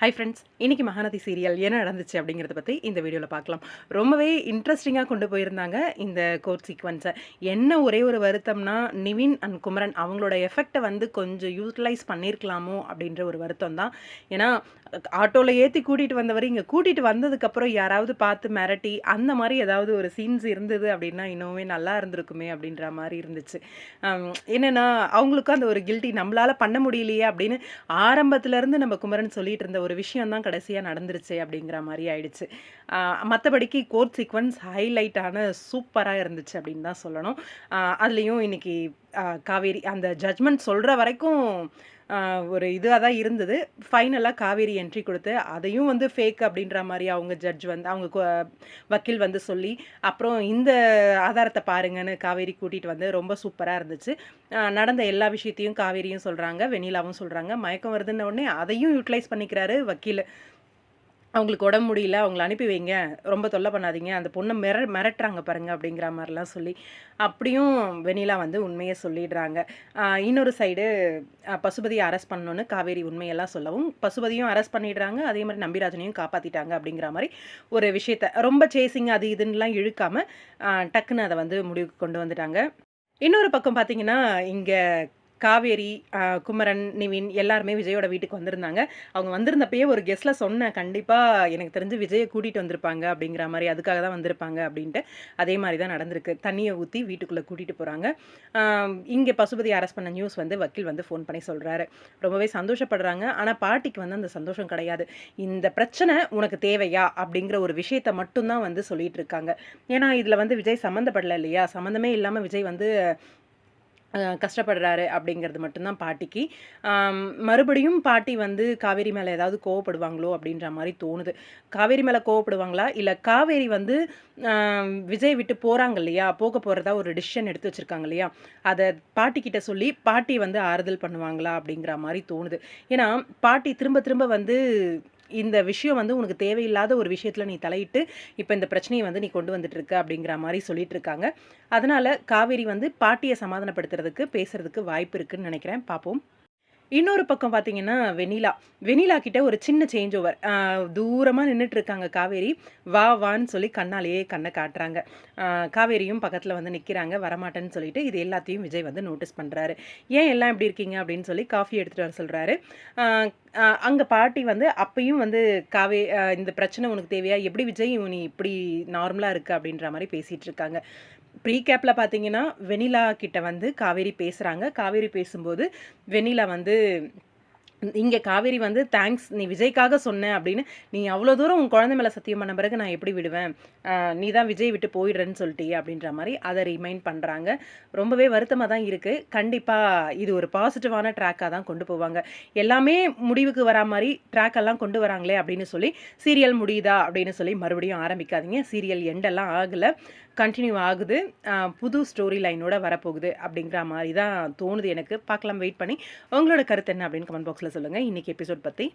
Hi friends இன்னைக்கு Mahanadi serial என்ன நடந்துச்சு அப்படிங்கிறத பற்றி இந்த வீடியோவில் பார்க்கலாம். ரொம்பவே இன்ட்ரெஸ்டிங்காக கொண்டு போயிருந்தாங்க இந்த கோர்ட் சீக்வன்ஸை என்ன ஒரே ஒரு வருத்தம்னா நிவின் அண்ட் குமரன் அவங்களோட எஃபெக்டை வந்து கொஞ்சம் யூட்டிலைஸ் பண்ணியிருக்கலாமோ அப்படின்ற ஒரு வருத்தம் தான். ஏன்னா ஆட்டோவில் ஏற்றி கூட்டிகிட்டு வந்தவர் இங்கே கூட்டிகிட்டு வந்ததுக்கப்புறம் யாராவது பார்த்து மிரட்டி அந்த மாதிரி ஏதாவது ஒரு சீன்ஸ் இருந்தது அப்படின்னா இன்னுமே நல்லா இருந்திருக்குமே அப்படின்ற மாதிரி இருந்துச்சு. என்னென்னா அவங்களுக்கும் அந்த ஒரு கில்ட்டி நம்மளால் பண்ண முடியலையே அப்படின்னு ஆரம்பத்துலேருந்து நம்ம குமரன் சொல்லிட்டு இருந்த ஒரு ஒரு விஷயந்தான் கடைசியாக நடந்துருச்சு அப்படிங்கிற மாதிரி ஆயிடுச்சு. மற்றபடிக்கு கோர்ட் சீக்வன்ஸ் ஹைலைட்டான சூப்பராக இருந்துச்சு அப்படின்னு தான் சொல்லணும். அதுலேயும் இன்னைக்கு காவேரி அந்த ஜட்மெண்ட் சொல்கிற வரைக்கும் ஒரு இதுவாக தான் இருந்தது. ஃபைனலாக காவேரி என்ட்ரி கொடுத்து அதையும் வந்து ஃபேக் அப்படின்ற மாதிரி அவங்க ஜட்ஜ் வந்து அவங்க வக்கீல் வந்து சொல்லி அப்புறம் இந்த ஆதாரத்தை பாருங்கன்னு காவேரி கூட்டிகிட்டு வந்து ரொம்ப சூப்பராக இருந்துச்சு. நடந்த எல்லா விஷயத்தையும் காவேரியும் சொல்கிறாங்க வெண்ணிலாவும் சொல்கிறாங்க மயக்கம் வருதுன்ன உடனே அதையும் யூட்டிலைஸ் பண்ணிக்கிறாரு வக்கீல். அவங்களுக்கு உடம்பு முடியல அவங்கள அனுப்பி வைங்க. ரொம்ப தொல்லை பண்ணாதீங்க. அந்த பொண்ணை மிர மிரட்டுறாங்க பாருங்க அப்படிங்கிற மாதிரிலாம் சொல்லி அப்படியும் வெண்ணிலா வந்து உண்மையை சொல்லிடுறாங்க. இன்னொரு சைடு பசுபதியை அரெஸ்ட் பண்ணணுன்னு காவேரி உண்மையெல்லாம் சொல்லவும் பசுபதியும் அரெஸ்ட் பண்ணிடுறாங்க. அதே மாதிரி நம்பிராஜனையும் காப்பாற்றிட்டாங்க அப்படிங்கிற மாதிரி ஒரு விஷயத்த ரொம்ப சேசிங் அது இதுன்னுலாம் இழுக்காமல் டக்குன்னு அதை வந்து முடிவுக்கு கொண்டு வந்துட்டாங்க. இன்னொரு பக்கம் பார்த்தீங்கன்னா இங்கே காவேரி குமரன் நிவின் எல்லாருமே விஜயோட வீட்டுக்கு வந்திருந்தாங்க. அவங்க வந்திருந்தப்பயே ஒரு கெஸ்ட்டில் சொன்னேன் கண்டிப்பாக எனக்கு தெரிஞ்சு விஜயை கூட்டிகிட்டு வந்திருப்பாங்க அப்படிங்கிற மாதிரி அதுக்காக தான் வந்திருப்பாங்க அப்படின்ட்டு. அதே மாதிரி தான் நடந்திருக்கு. தண்ணியை ஊற்றி வீட்டுக்குள்ளே கூட்டிகிட்டு போகிறாங்க இங்கே பசுபதி அரெஸ்ட் பண்ண நியூஸ் வந்து வக்கீல் வந்து ஃபோன் பண்ணி சொல்கிறாரு ரொம்பவே சந்தோஷப்படுறாங்க. ஆனால் பாட்டிக்கு வந்து அந்த சந்தோஷம் கிடையாது. இந்த பிரச்சனை உனக்கு தேவையா? அப்படிங்கிற ஒரு விஷயத்தை மட்டும்தான் வந்து சொல்லிட்டு இருக்காங்க. ஏன்னா இதில் வந்து விஜய் சம்மந்தப்படல இல்லையா? சம்மந்தமே இல்லாமல் விஜய் வந்து கஷ்டப்படுறாரு அப்படிங்கிறது மட்டும்தான் பாட்டிக்கு. மறுபடியும் பாட்டி வந்து காவேரி மேலே ஏதாவது கோவப்படுவாங்களோ அப்படின்ற மாதிரி தோணுது. காவேரி மேலே கோவப்படுவாங்களா? இல்லை காவேரி வந்து விஜய் விட்டு போகிறாங்க இல்லையா? போக போகிறதா ஒரு டிசிஷன் எடுத்து வச்சுருக்காங்க இல்லையா? அதை பாட்டிக்கிட்ட சொல்லி பாட்டி வந்து ஆறுதல் பண்ணுவாங்களா அப்படிங்கிற மாதிரி தோணுது. ஏன்னா பாட்டி திரும்ப திரும்ப வந்து இந்த விஷயம் வந்து உனக்கு தேவையில்லாத ஒரு விஷயத்தில் நீ தலையிட்டு இப்போ இந்த பிரச்சனையை வந்து நீ கொண்டு வந்துட்டு இருக்க அப்படிங்கிற மாதிரி சொல்லிட்டு இருக்காங்க. அதனால காவேரி வந்து பாட்டியை சமாதானப்படுத்துறதுக்கு பேசுறதுக்கு வாய்ப்பு இருக்குன்னு நினைக்கிறேன். பார்ப்போம் இன்னொரு பக்கம் பார்த்தீங்கன்னா வெனிலா. வெனிலா கிட்ட ஒரு சின்ன சேஞ்ச் ஓவர் தூரமாக நின்றுட்டு இருக்காங்க காவேரி. வா வான்னு சொல்லி கண்ணாலேயே கண்ணை காட்டுறாங்க. காவேரியும் பக்கத்தில் வந்து நிற்கிறாங்க வரமாட்டேன்னு சொல்லிட்டு இது எல்லாத்தையும் விஜய் வந்து நோட்டீஸ் பண்ணுறாரு ஏன் எல்லாம் இப்படி இருக்கீங்க? அப்படின்னு சொல்லி காஃபி எடுத்துகிட்டு வர சொல்கிறாரு அங்கே பாட்டி வந்து அப்பையும் வந்து காவே இந்த பிரச்சனை உனக்கு தேவையா? எப்படி விஜய் நீ இப்படி நார்மலாக இருக்குது அப்படின்ற மாதிரி பேசிகிட்டு இருக்காங்க. ப்ரீ கேப்பில் பார்த்தீங்கன்னா வெனிலா கிட்ட வந்து காவேரி பேசுகிறாங்க காவேரி பேசும்போது வெனிலா வந்து இங்கே காவேரி வந்து தேங்க்ஸ் நீ விஜய்க்காக சொன்ன அப்படின்னு நீ அவ்வளோ தூரம் உன் குழந்தை மேலே சத்தியம் பண்ண பிறகு நான் எப்படி விடுவேன்? நீ தான் விஜய் விட்டு போயிடுறேன்னு சொல்லிட்டியே அப்படின்ற மாதிரி அதை ரிமைண்ட் பண்ணுறாங்க ரொம்பவே வருத்தமாக தான் இருக்குது கண்டிப்பாக இது ஒரு பாசிட்டிவான ட்ராக்காக தான் கொண்டு போவாங்க. எல்லாமே முடிவுக்கு வரா மாதிரி ட்ராக்கெல்லாம் கொண்டு வராங்களே அப்படின்னு சொல்லி சீரியல் முடியுதா? அப்படின்னு சொல்லி மறுபடியும் ஆரம்பிக்காதீங்க. சீரியல் எண்டெல்லாம் ஆகலை. கண்டினியூ ஆகுது. புது ஸ்டோரி லைனோட வரப்போகுது அப்படிங்கிற மாதிரி தான் தோணுது எனக்கு. பார்க்கலாம் வெயிட் பண்ணி. உங்களோட கருத்து என்ன அப்படின்னு கமெண்ட் பாக்ஸில் சொல்லுங்கள் இன்றைக்கி எபிசோட் பற்றி